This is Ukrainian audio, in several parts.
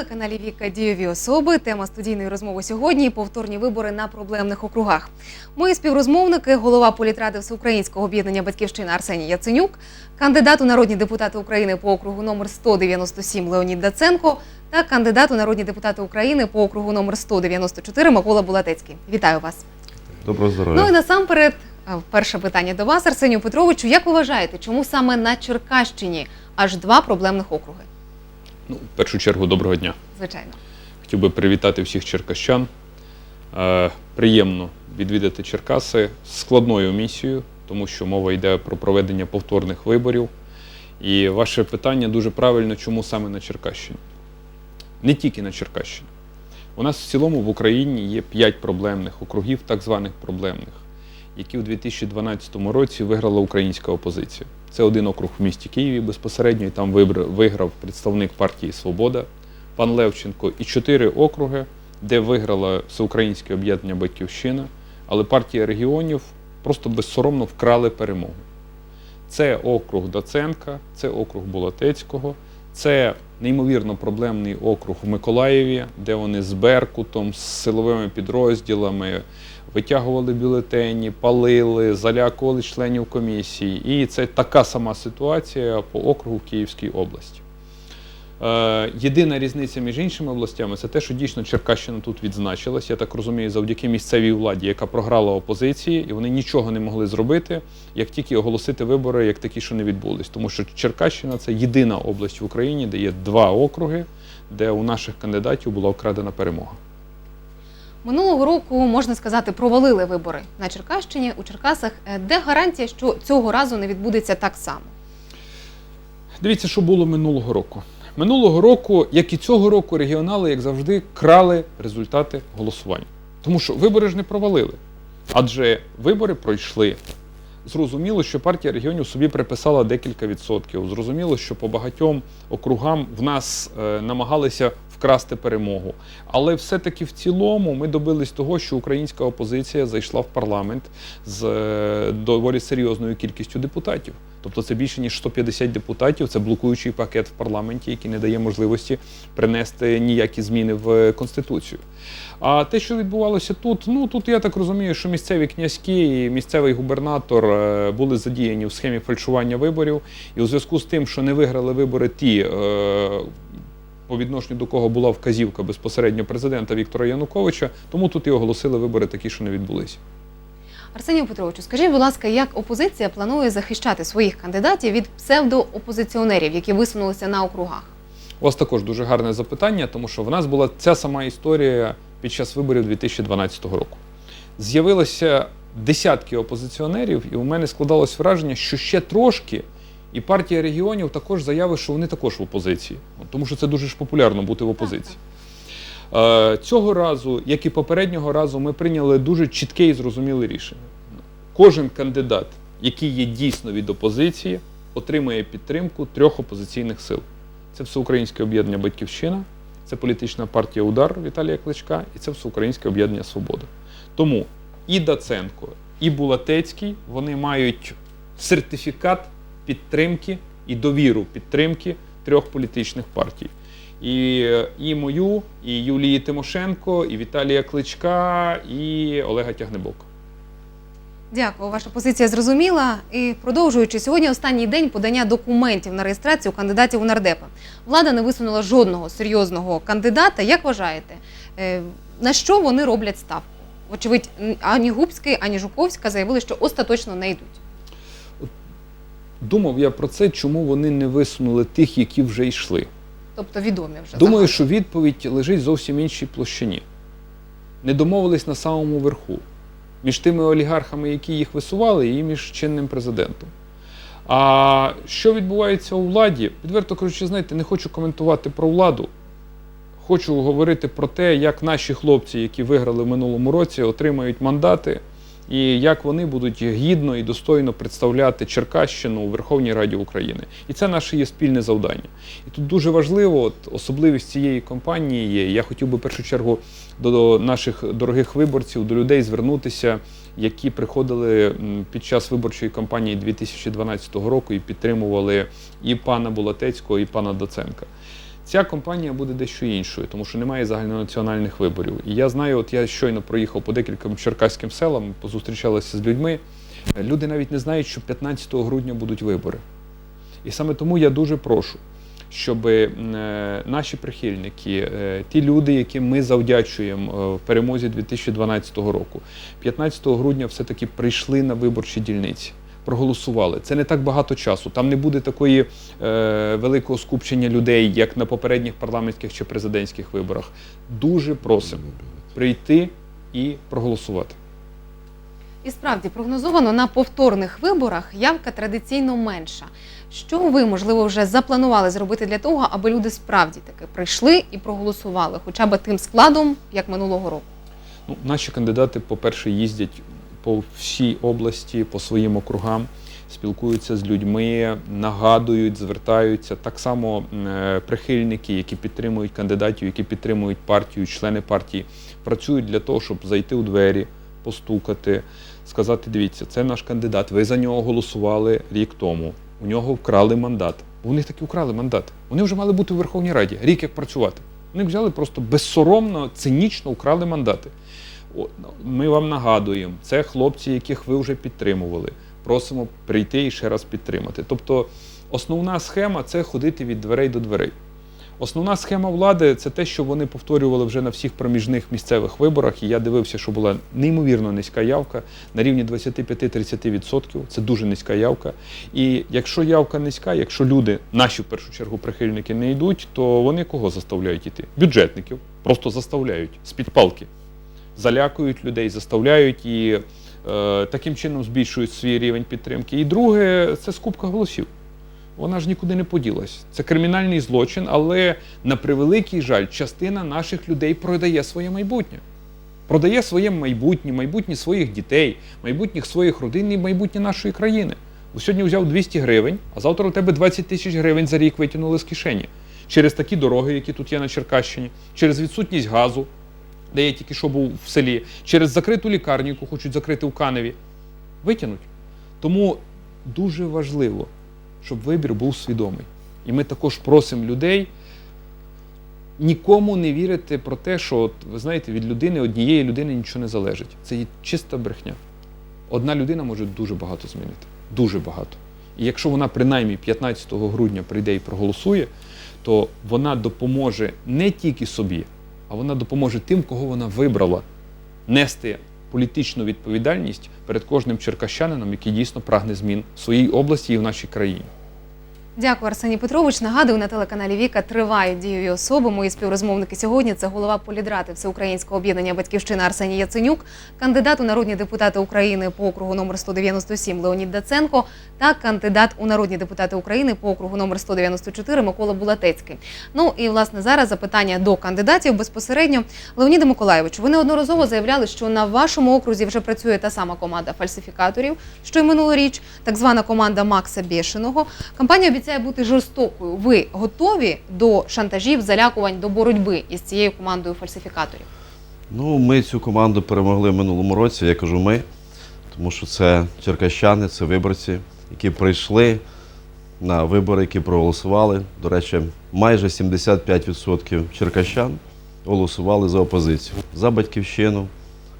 Телеканалі Віка Дієві особи. Тема студійної розмови сьогодні повторні вибори на проблемних округах. Мої співрозмовники, голова політради Всеукраїнського об'єднання Батьківщина Арсеній Яценюк, кандидат у народні депутати України по округу номер 197 Леонід Даценко та кандидат у народні депутати України по округу номер 194 Микола Булатецький. Вітаю вас. Доброго здоров'я. Ну і насамперед, е, перше питання до вас, Арсенію Петровичу. Як ви вважаєте, чому саме на Черкащині аж два проблемних округи? Ну, в першу чергу, доброго дня. Звичайно. Хотів би привітати всіх черкащан. Е, приємно відвідати Черкаси з складною місією, тому що мова йде про проведення повторних виборів. І ваше питання дуже правильно, чому саме на Черкащині? Не тільки на Черкащині. У нас в цілому в Україні є п'ять проблемних округів, так званих проблемних, які в 2012 році виграла українська опозиція. Це один округ в місті Києві безпосередньо, і там виграв представник партії Свобода, пан Левченко, і чотири округи, де виграла Всеукраїнське об'єднання Батьківщина, але партія регіонів просто безсоромно вкрали перемогу. Це округ Даценка, це округ Булатецького, це неймовірно проблемний округ в Миколаєві, де вони з Беркутом, з силовими підрозділами витягували бюлетені, палили, залякували членів комісії. І це така сама ситуація по округу в Київській області. Е, Єдина різниця між іншими областями це те, що дійсно Черкащина тут відзначилась. Я так розумію, завдяки місцевій владі, яка програла опозиції, і вони нічого не могли зробити, як тільки оголосити вибори, як такі, що не відбулись. Тому що Черкащина це єдина область в Україні, де є два округи, де у наших кандидатів була вкрадена перемога. Минулого року, можна сказати, провалили вибори на Черкащині у Черкасах. Е, Де гарантія, що цього разу не відбудеться так само? Дивіться, що було минулого року. Минулого року, як і цього року, регіонали, як завжди, крали результати голосування. Тому що вибори ж не провалили. Адже вибори пройшли. Зрозуміло, що партія регіонів собі приписала декілька відсотків. Зрозуміло, що по багатьом округам в нас е, намагалися вкрасти перемогу. Але все-таки в цілому ми добились того, що українська опозиція зайшла в парламент з е, доволі серйозною кількістю депутатів. Тобто це більше ніж 150 депутатів. Це блокуючий пакет в парламенті, який не дає можливості принести ніякі зміни в конституцію. А те, що відбувалося тут, ну тут я так розумію, що місцеві князьки і місцевий губернатор е, були задіяні в схемі фальшування виборів, і у зв'язку з тим, що не виграли вибори ті. По відношенню до кого була вказівка безпосередньо президента Віктора Януковича, тому тут і оголосили вибори такі, що не відбулися. Арсенію Петровичу, скажіть, будь ласка, як опозиція планує захищати своїх кандидатів від псевдоопозиціонерів, які висунулися на округах? У вас також дуже гарне запитання, тому що в нас була ця сама історія під час виборів 2012 року. З'явилося десятки опозиціонерів, і у мене складалось враження, що ще трошки, і партія регіонів також заявить, що вони також в опозиції, тому що це дуже ж популярно бути в опозиції. Е, Цього разу, як і попереднього разу, ми прийняли дуже чітке і зрозуміле рішення. Кожен кандидат, який є дійсно від опозиції, отримує підтримку трьох опозиційних сил. Це Всеукраїнське об'єднання Батьківщина, це політична партія Удар Віталія Кличка і це Всеукраїнське об'єднання Свобода. Тому і Даценко, і Булатецький вони мають сертифікат підтримки і довіру підтримки трьох політичних партій. І, е, і мою, і Юлії Тимошенко, і Віталія Кличка, і Олега Тягнебока. Дякую, ваша позиція зрозуміла. І продовжуючи сьогодні останній день подання документів на реєстрацію кандидатів у нардепи. Влада не висунула жодного серйозного кандидата. Як вважаєте, е, на що вони роблять ставку? Очевидь, ані Губський, ані Жуковська заявили, що остаточно не йдуть. Думав я про це, чому вони не висунули тих, які вже йшли. Тобто відомі вже Думаю, що відповідь лежить зовсім іншій площині. Не домовились на самому верху між тими олігархами, які їх висували, і між чинним президентом. А що відбувається у владі? Відверто кажучи, знаєте, не хочу коментувати про владу. Хочу говорити про те, як наші хлопці, які виграли в минулому році, отримають мандати, і як вони будуть гідно і достойно представляти Черкащину у Верховній Раді України. І це наше є спільне завдання. І тут дуже важливо, от, особливість цієї кампанії є. Я хотів би в першу чергу до наших дорогих виборців, до людей звернутися, які приходили під час виборчої кампанії 2012 року і підтримували і пана Булатецького, і пана Доценка. Ця компанія буде дещо іншою, тому що немає загальнонаціональних виборів. І я знаю, от я щойно проїхав по декільком черкаським селам, позустрічалися з людьми. Люди навіть не знають, що 15 грудня будуть вибори. І саме тому я дуже прошу, щоб е, наші прихильники, е, ті люди, яким ми завдячуємо е, в перемозі 2012 року, 15 грудня все-таки прийшли на виборчі дільниці. Проголосували. Це не так багато часу. Там не буде такої е, великого скупчення людей, як на попередніх парламентських чи президентських виборах. Дуже просимо прийти і проголосувати. І справді прогнозовано на повторних виборах явка традиційно менша. Що ви, можливо, вже запланували зробити для того, аби люди справді таки прийшли і проголосували, хоча б тим складом, як минулого року? Ну, наші кандидати, по-перше, їздять по всій області, по своїм округам, спілкуються з людьми, нагадують, звертаються. Так само е, прихильники, які підтримують кандидатів, які підтримують партію, члени партії, працюють для того, щоб зайти у двері, постукати, сказати: дивіться, це наш кандидат. Ви за нього голосували рік тому. У нього вкрали мандат. Них таки вкрали мандат. Вони вже мали бути у Верховній Раді, рік як працювати. Вони взяли просто безсоромно, цинічно вкрали мандати. Ми вам нагадуємо, це хлопці, яких ви вже підтримували. Просимо прийти і ще раз підтримати. Тобто, основна схема це ходити від дверей до дверей. Основна схема влади це те, що вони повторювали вже на всіх проміжних місцевих виборах. І я дивився, що була неймовірно низька явка на рівні 25-30%. Це дуже низька явка. І якщо явка низька, якщо люди, наші в першу чергу прихильники, не йдуть, то вони кого заставляють іти? Бюджетників просто заставляють з-під палки. Залякують людей, заставляють і е, таким чином збільшують свій рівень підтримки. І друге, це скупка голосів. Вона ж нікуди не поділась. Це кримінальний злочин, але на превеликий жаль, частина наших людей продає своє майбутнє. Продає своє майбутнє, майбутнє своїх дітей, майбутніх своїх родин і майбутнє нашої країни. Бо сьогодні взяв 200 гривень, а завтра у тебе 20 тисяч гривень за рік витягнули з кишені. Через такі дороги, які тут є на Черкащині, через відсутність газу, де я тільки що був в селі, через закриту лікарню, яку хочуть закрити в Каневі. Витягнуть. Тому дуже важливо, щоб вибір був свідомий. І ми також просимо людей нікому не вірити про те, що, от, ви знаєте, від людини, однієї людини нічого не залежить. Це є чиста брехня. Одна людина може дуже багато змінити. Дуже багато. І якщо вона принаймні 15 грудня прийде і проголосує, то вона допоможе не тільки собі, а вона допоможе тим, кого вона вибрала нести політичну відповідальність перед кожним черкащанином, який дійсно прагне змін в своїй області і в нашій країні. Дякую, Арсеній Петрович. Нагадую, на телеканалі Віка тривають дієві особи. Мої співрозмовники сьогодні це голова полідрати Всеукраїнського об'єднання Батьківщина Арсеній Яценюк, кандидат у народні депутати України по округу номер 197 Леонід Даценко та кандидат у народні депутати України по округу номер 194 Микола Булатецький. Ну і власне зараз запитання до кандидатів безпосередньо. Леоніде Миколаєвичу, ви неодноразово заявляли, що на вашому окрузі вже працює та сама команда фальсифікаторів, що й минулоріч, так звана команда Макса Бєшиного. Кампанія обіцяє бути жорстокою. Ви готові до шантажів, залякувань, до боротьби із цією командою фальсифікаторів? Ну, ми цю команду перемогли в минулому році, я кажу ми, тому що це черкащани, це виборці, які прийшли на вибори, які проголосували. До речі, майже 75% черкащан голосували за опозицію, за батьківщину,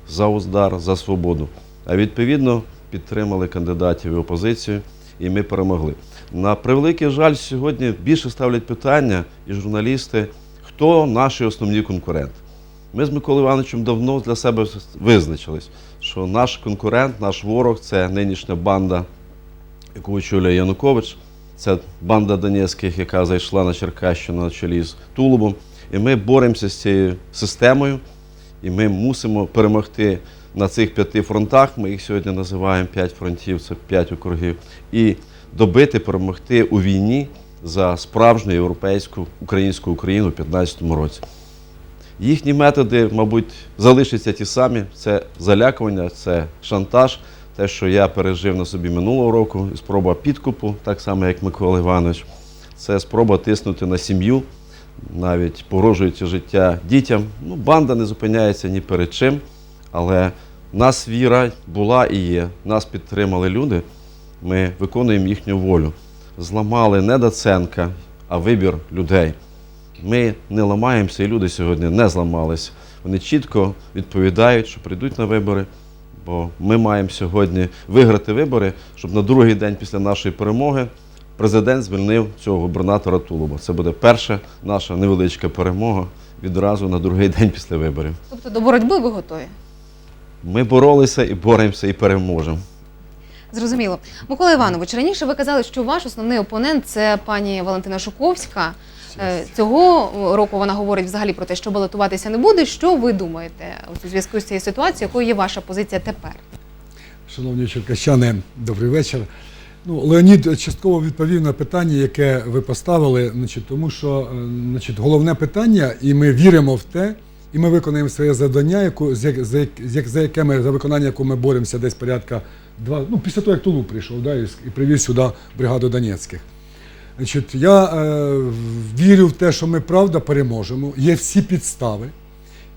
за УЗДАР, за свободу. А відповідно підтримали кандидатів і опозицію, і ми перемогли. На превеликий жаль, сьогодні більше ставлять питання і журналісти, хто наші основні конкуренти. Ми з Миколою Івановичем давно для себе визначились, що наш конкурент, наш ворог це нинішня банда, яку очолює Янукович. Це банда Донецьких, яка зайшла на Черкащину на чолі з Тулубом. І ми боремося з цією системою, і ми мусимо перемогти на цих п'яти фронтах. Ми їх сьогодні називаємо п'ять фронтів, це п'ять округів, і добити, перемогти у війні за справжню європейську українську Україну у 2015 році. Їхні методи, мабуть, залишаться ті самі: це залякування, це шантаж. Те, що я пережив на собі минулого року, спроба підкупу, так само як Микола Іванович, це спроба тиснути на сім'ю, навіть погрожуючи життя дітям. Ну, банда не зупиняється ні перед чим, але нас віра була і є. Нас підтримали люди. Ми виконуємо їхню волю. Зламали не Даценка, а вибір людей. Ми не ламаємося, і люди сьогодні не зламались. Вони чітко відповідають, що прийдуть на вибори. Бо ми маємо сьогодні виграти вибори, щоб на другий день після нашої перемоги президент звільнив цього губернатора Тулуба. Це буде перша наша невеличка перемога відразу на другий день після виборів. Тобто до боротьби ви готові? Ми боролися і боремося, і переможемо. Зрозуміло. Микола Іванович, раніше ви казали, що ваш основний опонент це пані Валентина Шуковська. Е, Цього року вона говорить взагалі про те, що балотуватися не буде. Що ви думаєте у зв'язку з цією ситуацією? Якою є ваша позиція тепер? Шановні черкащани, добрий вечір. Ну, Леонід частково відповів на питання, яке ви поставили, значить, тому що е, значить, головне питання, і ми віримо в те, і ми виконаємо своє завдання, яку, за, як- з як- за яке ми, за виконання яку ми боремося десь порядка два, ну, після того, як Тулу прийшов, да, і, привіз сюди бригаду Донецьких. Значить, я е, вірю в те, що ми правда переможемо. Є всі підстави.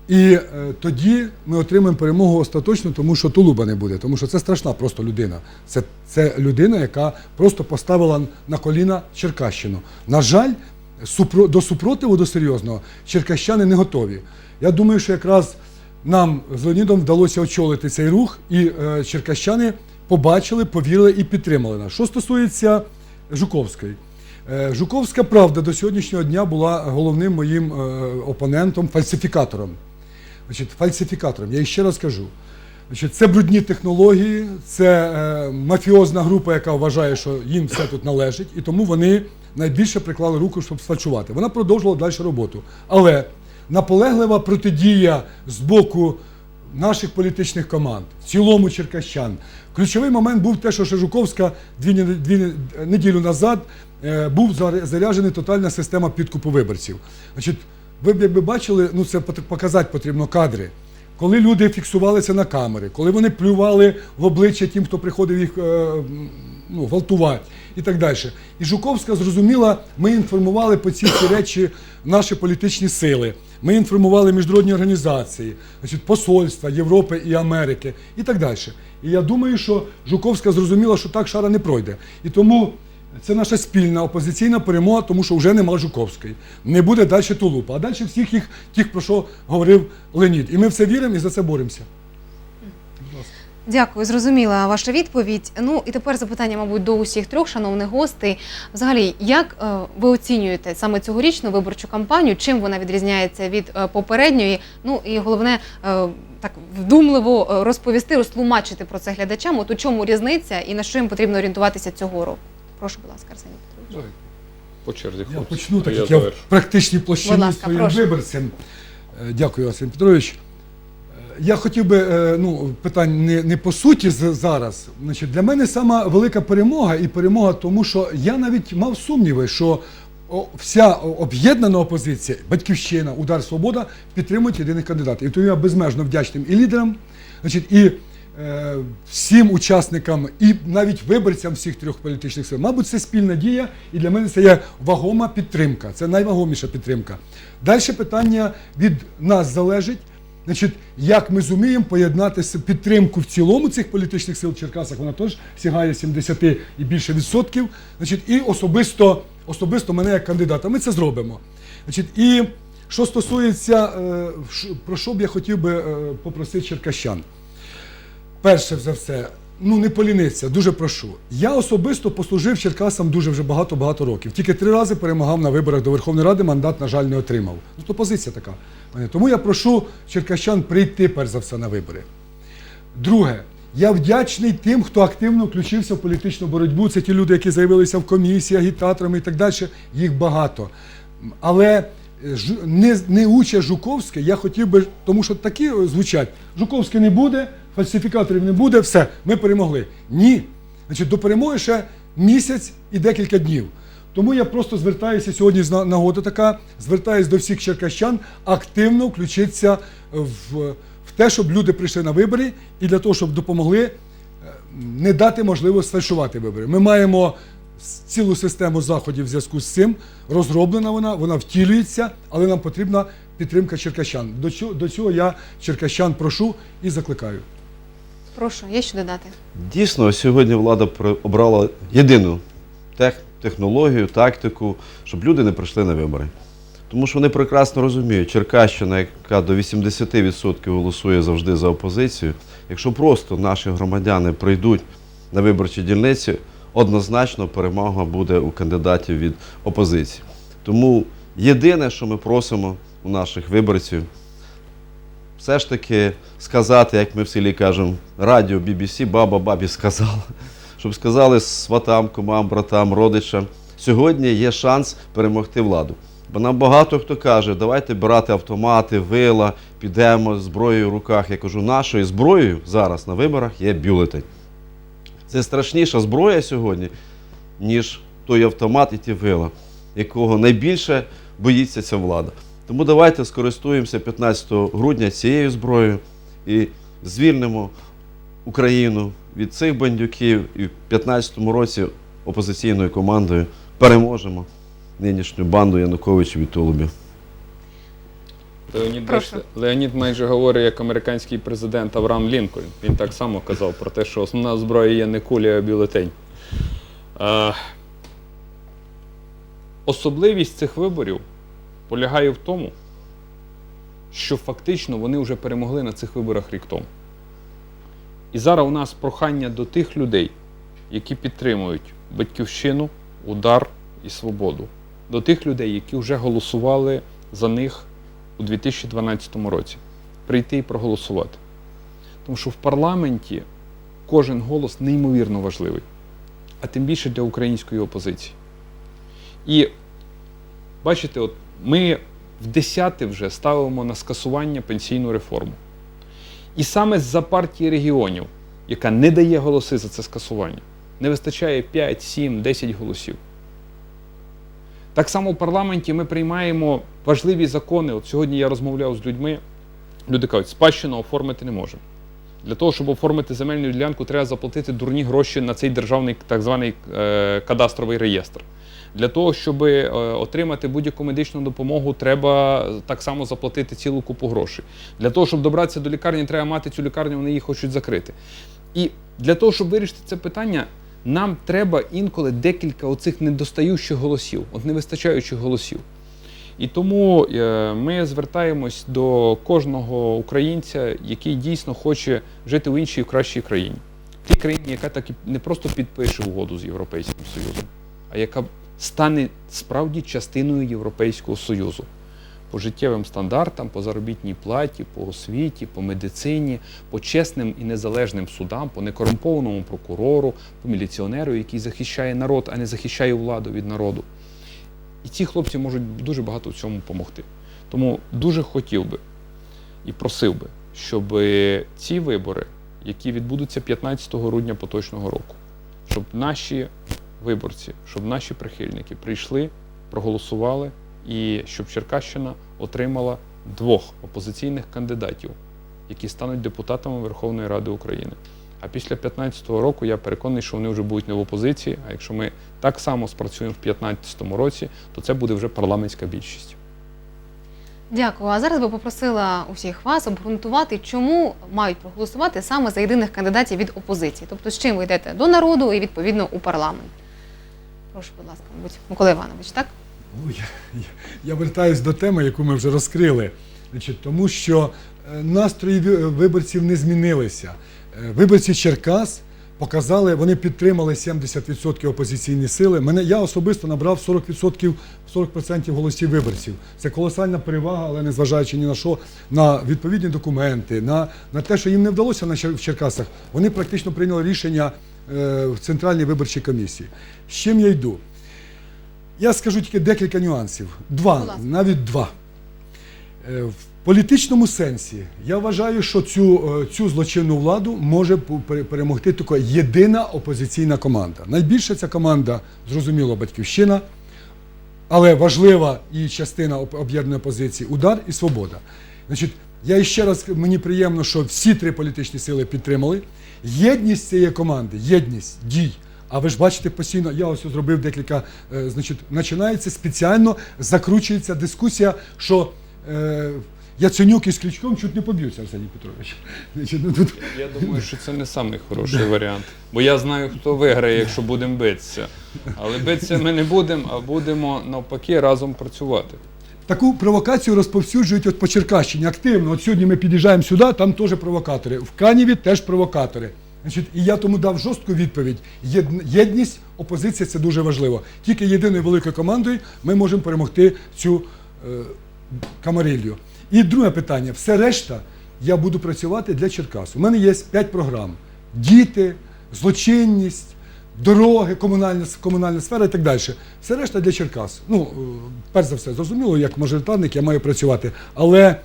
І е, тоді ми отримаємо перемогу остаточно, тому що тулуба не буде, тому що це страшна просто людина. Це, це людина, яка просто поставила на коліна Черкащину. На жаль, супро, до супротиву до серйозного черкащани не готові. Я думаю, що якраз нам з Леонідом вдалося очолити цей рух, і е, черкащани побачили, повірили і підтримали нас. Що стосується Жуковської. Е, Жуковська правда до сьогоднішнього дня була головним моїм е, опонентом, фальсифікатором. Значить, фальсифікатором. Я ще раз кажу. Значить, це брудні технології, це е, мафіозна група, яка вважає, що їм все тут належить, і тому вони найбільше приклали руку, щоб сфальшувати. Вона продовжувала далі роботу. Але наполеглива протидія з боку наших політичних команд, в цілому черкащан. Ключовий момент був те, що Шижуковська дві, дві неділю назад е, був заряджена тотальна система підкупу виборців. Значить, ви б якби бачили, ну це показати потрібно кадри. Коли люди фіксувалися на камери, коли вони плювали в обличчя тим, хто приходив їх е, ну, гвалтувати і так далі. І Жуковська зрозуміла, ми інформували по ці всі речі наші політичні сили. Ми інформували міжнародні організації, значить, посольства Європи і Америки і так далі. І я думаю, що Жуковська зрозуміла, що так шара не пройде. І тому це наша спільна опозиційна перемога, тому що вже нема Жуковської. Не буде далі Тулупа, а далі всіх їх, тих, про що говорив Леонід. І ми в це віримо і за це боремося. Дякую, зрозуміла ваша відповідь. Ну і тепер запитання, мабуть, до усіх трьох шановних гостей. Взагалі, як е, ви оцінюєте саме цьогорічну виборчу кампанію? Чим вона відрізняється від е, попередньої? Ну і головне, е, так вдумливо розповісти, розтлумачити про це глядачам. От у чому різниця і на що їм потрібно орієнтуватися цього року? Прошу, будь ласка, Арсеній Петрович. По черзі Я почну, так як я в практичній площині своїм виборцям. Дякую, Арсен Петрович. Я хотів би, е, ну, питань не, не по суті зараз. Значить, для мене сама велика перемога і перемога, тому що я навіть мав сумніви, що вся об'єднана опозиція, батьківщина, удар свобода підтримують єдиних кандидатів. І тому я безмежно вдячним і лідерам, значить, і е, всім учасникам, і навіть виборцям всіх трьох політичних сил. Мабуть, це спільна дія, і для мене це є вагома підтримка. Це найвагоміша підтримка. Далі питання від нас залежить. Значить, як ми зуміємо поєднати підтримку в цілому цих політичних сил в Черкасах, вона теж сягає 70 і більше відсотків. Значить, і особисто, особисто мене як кандидата. Ми це зробимо. Значить, і що стосується, е, про що б я хотів би е, попросити черкащан. Перше за все, ну не поліниться, дуже прошу. Я особисто послужив Черкасам дуже вже багато-багато років. Тільки три рази перемагав на виборах до Верховної Ради, мандат, на жаль, не отримав. Ну то позиція така. Тому я прошу черкащан прийти перш за все на вибори. Друге, я вдячний тим, хто активно включився в політичну боротьбу. Це ті люди, які з'явилися в комісії, агітаторами і так далі. Їх багато. Але не, не уча Жуковське, я хотів би, тому що такі звучать: Жуковське не буде, фальсифікаторів не буде, все, ми перемогли. Ні. Значить, до перемоги ще місяць і декілька днів. Тому я просто звертаюся сьогодні нагода така, звертаюся до всіх черкащан активно включитися в, в те, щоб люди прийшли на вибори і для того, щоб допомогли е, не дати можливість сфальшувати вибори. Ми маємо цілу систему заходів в зв'язку з цим. Розроблена вона, вона втілюється, але нам потрібна підтримка черкащан. До цього, до цього я черкащан прошу і закликаю. Прошу, є що додати. Дійсно, сьогодні влада обрала єдину тех, технологію, тактику, щоб люди не прийшли на вибори. Тому що вони прекрасно розуміють, Черкащина, яка до 80% голосує завжди за опозицію, якщо просто наші громадяни прийдуть на виборчі дільниці, однозначно перемога буде у кандидатів від опозиції. Тому єдине, що ми просимо у наших виборців, все ж таки сказати, як ми в селі кажемо, радіо BBC, баба бабі сказала, щоб сказали сватам, кумам, братам, родичам, сьогодні є шанс перемогти владу. Бо нам багато хто каже, давайте брати автомати, вила, підемо зброєю в руках. Я кажу, нашою зброєю зараз на виборах є бюлетень. Це страшніша зброя сьогодні, ніж той автомат і ті вила, якого найбільше боїться ця влада. Тому давайте скористуємося 15 грудня цією зброєю і звільнимо Україну від цих бандюків і в 2015 році опозиційною командою переможемо нинішню банду Януковичів і Толубів. Леонід, Прошу. Леонід майже говорить як американський президент Авраам Лінкольн. Він так само казав про те, що основна зброя є не куля, а бюлетень. Е, особливість цих виборів полягає в тому, що фактично вони вже перемогли на цих виборах рік тому. І зараз у нас прохання до тих людей, які підтримують батьківщину, удар і свободу, до тих людей, які вже голосували за них у 2012 році, прийти і проголосувати. Тому що в парламенті кожен голос неймовірно важливий, а тим більше для української опозиції. І бачите, от ми в десяте вже ставимо на скасування пенсійну реформу. І саме за партії регіонів, яка не дає голоси за це скасування, не вистачає 5, 7, 10 голосів. Так само в парламенті ми приймаємо важливі закони. От сьогодні я розмовляв з людьми. Люди кажуть, спадщину оформити не можемо. Для того, щоб оформити земельну ділянку, треба заплатити дурні гроші на цей державний так званий е, кадастровий реєстр. Для того, щоб е, отримати будь-яку медичну допомогу, треба так само заплатити цілу купу грошей. Для того, щоб добратися до лікарні, треба мати цю лікарню, вони її хочуть закрити. І для того, щоб вирішити це питання, нам треба інколи декілька оцих недостаючих голосів, от невистачаючих голосів. І тому е, ми звертаємось до кожного українця, який дійсно хоче жити в іншій кращій країні. Тій країні, яка так і не просто підпише угоду з Європейським Союзом, а яка стане справді частиною Європейського Союзу по життєвим стандартам, по заробітній платі, по освіті, по медицині, по чесним і незалежним судам, по некорумпованому прокурору, по міліціонеру, який захищає народ, а не захищає владу від народу. І ці хлопці можуть дуже багато в цьому допомогти. Тому дуже хотів би і просив би, щоб ці вибори, які відбудуться 15 грудня поточного року, щоб наші виборці, щоб наші прихильники прийшли, проголосували і щоб Черкащина отримала двох опозиційних кандидатів, які стануть депутатами Верховної Ради України. А після 2015 року я переконаний, що вони вже будуть не в опозиції. А якщо ми так само спрацюємо в 2015 році, то це буде вже парламентська більшість. Дякую. А зараз би попросила усіх вас обґрунтувати, чому мають проголосувати саме за єдиних кандидатів від опозиції. Тобто, з чим ви йдете до народу і відповідно у парламент. Прошу, будь ласка, мабуть, Микола Іванович, так? Ну, я, я, я вертаюсь до теми, яку ми вже розкрили. Значить, тому що е, настрої виборців не змінилися. Е, Виборці Черкас показали, вони підтримали 70% опозиційні сили. Мене я особисто набрав 40%, 40% голосів виборців. Це колосальна перевага, але незважаючи ні на що, на відповідні документи, на, на те, що їм не вдалося на в Черкасах, вони практично прийняли рішення е, в Центральній виборчій комісії. З чим я йду? Я скажу тільки декілька нюансів. Два, навіть два. Е, В політичному сенсі я вважаю, що цю, е, цю злочинну владу може перемогти тільки єдина опозиційна команда. Найбільше ця команда, зрозуміло, батьківщина, але важлива і частина об- об'єднаної опозиції удар і свобода. Значить, я ще раз мені приємно, що всі три політичні сили підтримали. Єдність цієї команди, єдність дій. А ви ж бачите постійно, я ось зробив декілька, е, значить, починається спеціально, закручується дискусія, що е, Яценюк із Кличком чуть не поб'ються, Арсеній Петрович. Значить, ну, тут, Я думаю, що це не самий хороший варіант. Бо я знаю, хто виграє, якщо будемо битися. Але битися ми не будемо, а будемо навпаки разом працювати. Таку провокацію розповсюджують от по Черкащині активно. От сьогодні ми під'їжджаємо сюди, там теж провокатори. В Каніві теж провокатори. Значить, і я тому дав жорстку відповідь. Єд- Єдність, опозиція це дуже важливо. Тільки єдиною великою командою ми можемо перемогти цю е, камарилью. І друге питання: все решта я буду працювати для Черкас. У мене є п'ять програм: діти, злочинність, дороги, комунальна, комунальна сфера і так далі. Все решта для Черкас. Ну, е, перш за все, зрозуміло, як мажоритарник я маю працювати. Але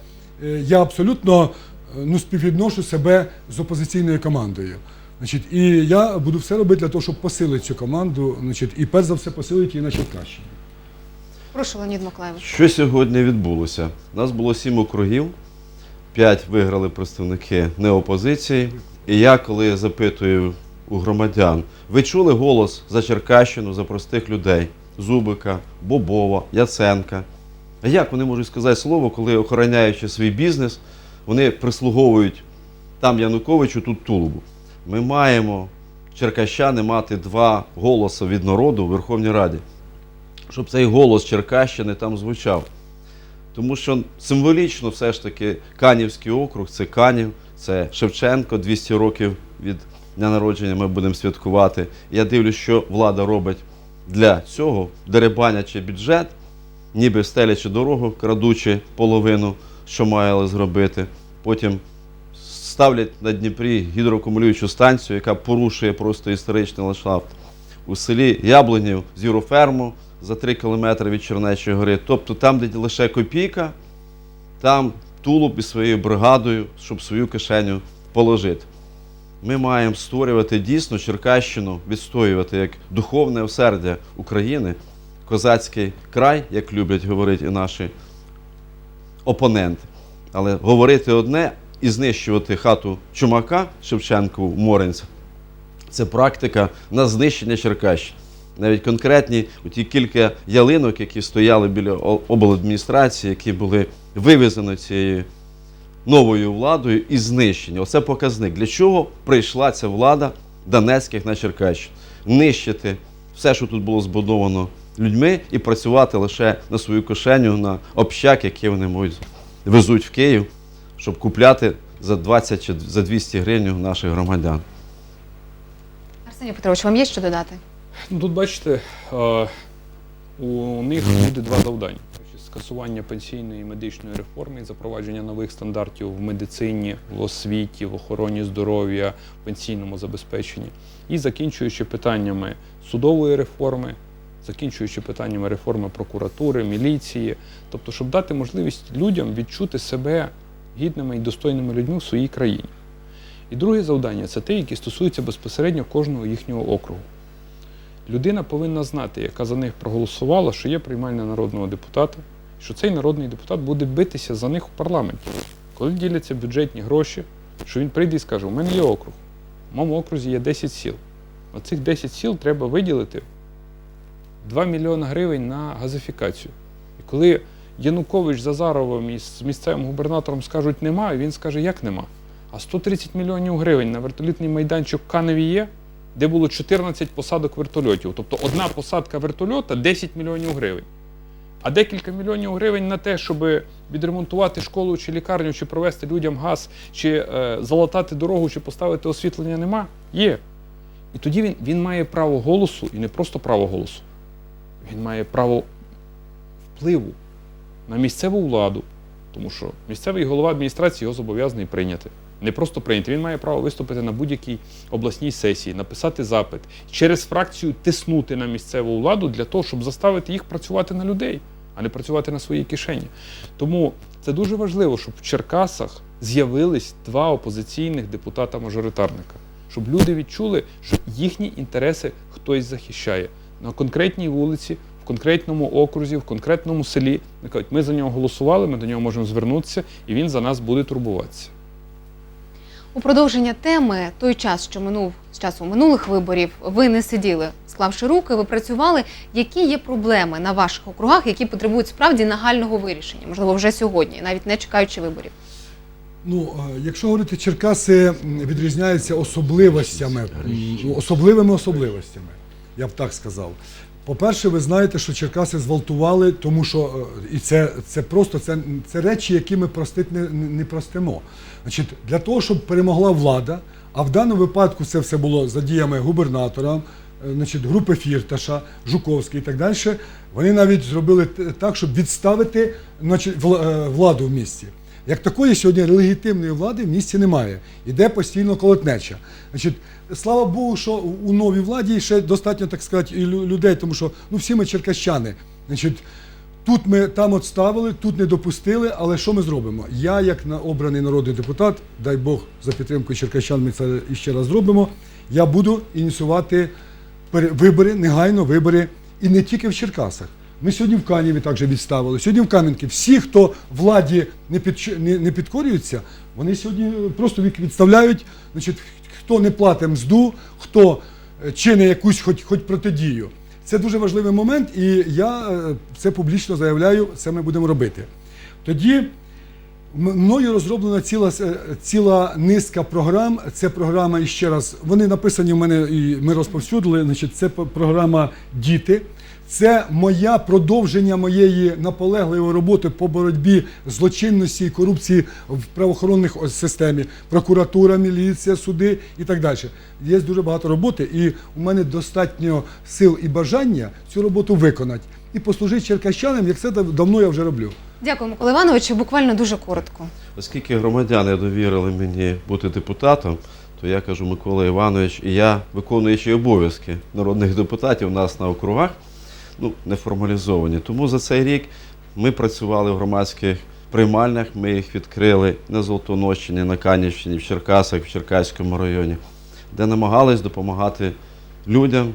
е, я абсолютно ну, співвідношу себе з опозиційною командою. Значить, і я буду все робити для того, щоб посилити цю команду, значить, і перш за все посилити її на Черкащині. Прошу, Леонід Миколаївич. Що сьогодні відбулося? У нас було сім округів, п'ять виграли представники неопозиції. І я, коли запитую у громадян, ви чули голос за Черкащину, за простих людей? Зубика, Бобова, Яценка. А як вони можуть сказати слово, коли, охороняючи свій бізнес, вони прислуговують там Януковичу, тут Тулубу? Ми маємо, черкащани, мати два голоси від народу у Верховній Раді щоб цей голос Черкащини там звучав. Тому що символічно все ж таки Канівський округ це Канів, це Шевченко, 200 років від дня народження ми будемо святкувати. Я дивлюсь, що влада робить для цього, деребанячи бюджет, ніби стелячи дорогу, крадучи половину, що мали зробити. Потім ставлять на Дніпрі гідроакумулюючу станцію, яка порушує просто історичний ландшафт. У селі Яблунів зіроферму за 3 кілометри від Чернечої гори. Тобто там, де лише копійка, там тулуб із своєю бригадою, щоб свою кишеню положити. Ми маємо створювати дійсно Черкащину, відстоювати як духовне осердя України, козацький край, як люблять говорити і наші опоненти. Але говорити одне і знищувати хату чумака Шевченку в це практика на знищення Черкащини. Навіть конкретні ті кілька ялинок, які стояли біля обладміністрації, які були вивезені цією новою владою і знищені. Оце показник. Для чого прийшла ця влада Донецьких на Черкащину? Нищити все, що тут було збудовано людьми, і працювати лише на свою кишеню, на общак, який вони можуть везуть в Київ, щоб купляти за 20 чи за 200 гривень наших громадян. Арсеній Петрович, вам є що додати? Ну, тут бачите, е, у них буде два завдання: скасування пенсійної і медичної реформи і запровадження нових стандартів в медицині, в освіті, в охороні здоров'я, в пенсійному забезпеченні, і закінчуючи питаннями судової реформи, закінчуючи питаннями реформи прокуратури, міліції, тобто, щоб дати можливість людям відчути себе гідними і достойними людьми в своїй країні. І друге завдання це те, яке стосується безпосередньо кожного їхнього округу. Людина повинна знати, яка за них проголосувала, що є приймальня народного депутата, що цей народний депутат буде битися за них в парламенті. Коли діляться бюджетні гроші, що він прийде і скаже: у мене є округ, в моєму окрузі є 10 сіл. На цих 10 сіл треба виділити 2 мільйони гривень на газифікацію. І коли Янукович з Азаровим і з місцевим губернатором скажуть нема, він скаже, як нема. А 130 мільйонів гривень на вертолітний майданчик Каневі є, де було 14 посадок вертольотів. Тобто одна посадка вертольота 10 мільйонів гривень. А декілька мільйонів гривень на те, щоб відремонтувати школу чи лікарню, чи провести людям газ, чи е, залатати дорогу, чи поставити освітлення, нема. Є. І тоді він, він має право голосу, і не просто право голосу. Він має право впливу на місцеву владу, тому що місцевий голова адміністрації його зобов'язаний прийняти. Не просто прийняти, він має право виступити на будь-якій обласній сесії, написати запит, через фракцію тиснути на місцеву владу для того, щоб заставити їх працювати на людей, а не працювати на своїй кишені. Тому це дуже важливо, щоб в Черкасах з'явились два опозиційних депутата-мажоритарника, щоб люди відчули, що їхні інтереси хтось захищає на конкретній вулиці, в конкретному окрузі, в конкретному селі. Вони кажуть, ми за нього голосували, ми до нього можемо звернутися, і він за нас буде турбуватися. У продовження теми той час, що минув з часу минулих виборів, ви не сиділи, склавши руки, ви працювали. Які є проблеми на ваших округах, які потребують справді нагального вирішення, можливо, вже сьогодні, навіть не чекаючи виборів? Ну, е, якщо говорити, Черкаси відрізняються особливостями, ну, особливими особливостями, я б так сказав. По-перше, ви знаєте, що Черкаси зґвалтували, тому що е, і це, це просто це, це речі, які ми простити не, не простимо. Значить, для того, щоб перемогла влада, а в даному випадку це все було за діями губернатора, е, значить, групи Фірташа, Жуковський і так далі. Вони навіть зробили так, щоб відставити значить, е, владу в місті. Як такої сьогодні легітимної влади в місті немає. Іде постійно колотнеча. Значить, слава Богу, що у новій владі ще достатньо, так сказати, людей, тому що ну, всі ми черкащани. Значить, тут ми там от тут не допустили, але що ми зробимо? Я, як обраний народний депутат, дай Бог за підтримкою черкащан, ми це іще раз зробимо. Я буду ініціювати вибори, негайно вибори, і не тільки в Черкасах. Ми сьогодні в Каніві також відставили. Сьогодні в Кам'янки всі, хто владі не, підч- не, не підкорюються, вони сьогодні просто відставляють, значить, хто не платить мзду, хто е, чинить якусь хоч, хоч протидію. Це дуже важливий момент, і я е, це публічно заявляю, це ми будемо робити. Тоді мною розроблена ціла, е, ціла низка програм. Це програма, і ще раз, вони написані в мене, і ми розповсюдили. Значить, це програма Діти. Це моя продовження моєї наполегливої роботи по боротьбі злочинності і корупції в правоохоронних системі, прокуратура, міліція, суди і так далі. Є дуже багато роботи, і у мене достатньо сил і бажання цю роботу виконати і послужити черкащанам, як це давно я вже роблю. Дякую, Микола Івановичу. Буквально дуже коротко. Оскільки громадяни довірили мені бути депутатом, то я кажу, Микола Іванович, і я, виконуючи обов'язки народних депутатів у нас на округах, ну, не формалізовані. Тому за цей рік ми працювали в громадських приймальнях, ми їх відкрили на Золотонощині, на Канівщині, в Черкасах, в Черкаському районі, де намагались допомагати людям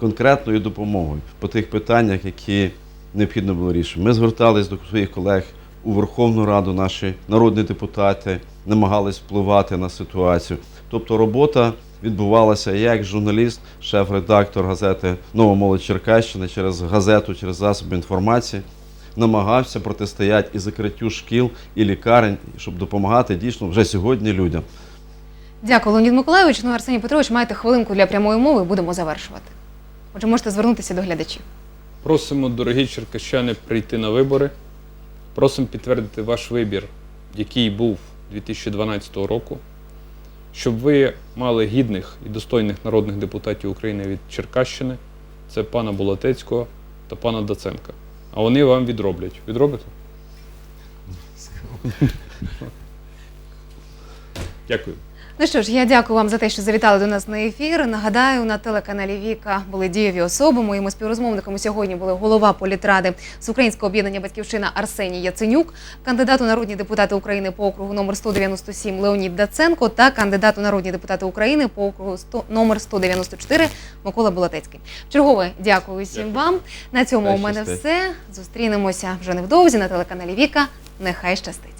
конкретною допомогою по тих питаннях, які необхідно було рішити. Ми звертались до своїх колег у Верховну Раду, наші народні депутати намагались впливати на ситуацію. Тобто робота відбувалася я як журналіст, шеф-редактор газети Нова молодь Черкащина через газету, через засоби інформації. Намагався протистояти і закриттю шкіл і лікарень, щоб допомагати дійсно вже сьогодні людям. Дякую, Леонід Миколайович. Ну, Арсеній Петрович, маєте хвилинку для прямої мови, будемо завершувати. Отже, можете звернутися до глядачів. Просимо, дорогі черкащани, прийти на вибори. Просимо підтвердити ваш вибір, який був 2012 року, щоб ви мали гідних і достойних народних депутатів України від Черкащини, це пана Болотецького та пана Даценка. А вони вам відроблять. Відробите? Дякую. Ну що ж, я дякую вам за те, що завітали до нас на ефір. Нагадаю, на телеканалі Віка були дієві особи. Моїми співрозмовниками сьогодні були голова політради з Українського об'єднання Батьківщина Арсеній Яценюк, кандидат у народні депутати України по округу номер 197 Леонід Даценко та кандидат у народні депутати України по округу 100, номер 194 Микола Болотецький. Чергове дякую всім вам. На цьому у мене щастить. все. Зустрінемося вже невдовзі на телеканалі Віка. Нехай щастить.